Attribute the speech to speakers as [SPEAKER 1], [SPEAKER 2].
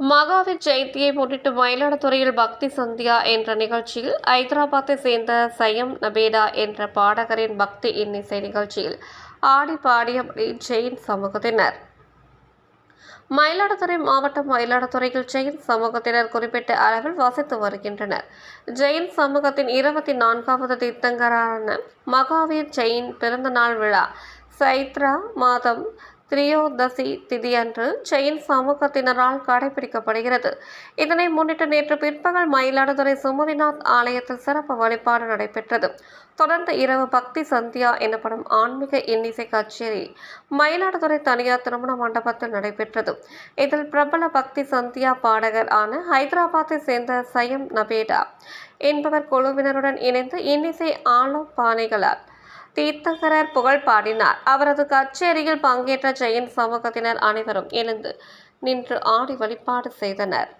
[SPEAKER 1] மகாவீர் ஜெயந்தியை முன்னிட்டு மயிலாடுதுறையில் பக்தி சந்தியா என்ற நிகழ்ச்சியில் ஐதராபாத்தை சேர்ந்த சயம் நபேடா என்ற பாடகரின் பக்தி இன்னிசை நிகழ்ச்சியில் ஆடி பாடியபடி ஜெயின் சமூகத்தினர். மயிலாடுதுறை மாவட்டம் மயிலாடுதுறையில் ஜெயின் சமூகத்தினர் குறிப்பிட்ட அளவில் வசித்து வருகின்றனர். ஜெயின் சமூகத்தின் இருபத்தி நான்காவது தீர்த்தங்கரான மகாவீர் ஜெயின் பிறந்தநாள் விழா சைத்ரா மாதம் திரியோதசி திதியன்று ஜெயின் சமூகத்தினரால் கடைபிடிக்கப்படுகிறது. இதனை முன்னிட்டு நேற்று பிற்பகல் மயிலாடுதுறை சுமதிநாத் ஆலயத்தில் சிறப்பு வழிபாடு நடைபெற்றது. தொடர்ந்து இரவு பக்தி சந்தியா எனப்படும் ஆன்மீக இன்னிசை கச்சேரி மயிலாடுதுறை தனியார் திருமண மண்டபத்தில் நடைபெற்றது. இதில் பிரபல பக்தி சந்தியா பாடகர் ஆன ஹைதராபாத்தை சேர்ந்த சயம் நபேடா என்பவர் குழுவினருடன் இணைந்து இன்னிசை ஆலோபானைகளால் தீர்த்தங்கரர் புகழ் பாடினார். அவரது கச்சேரியில் பங்கேற்ற ஜெயின் சமூகத்தினர் அனைவரும் எழுந்து நின்று ஆடி வழிபாடு செய்தனர்.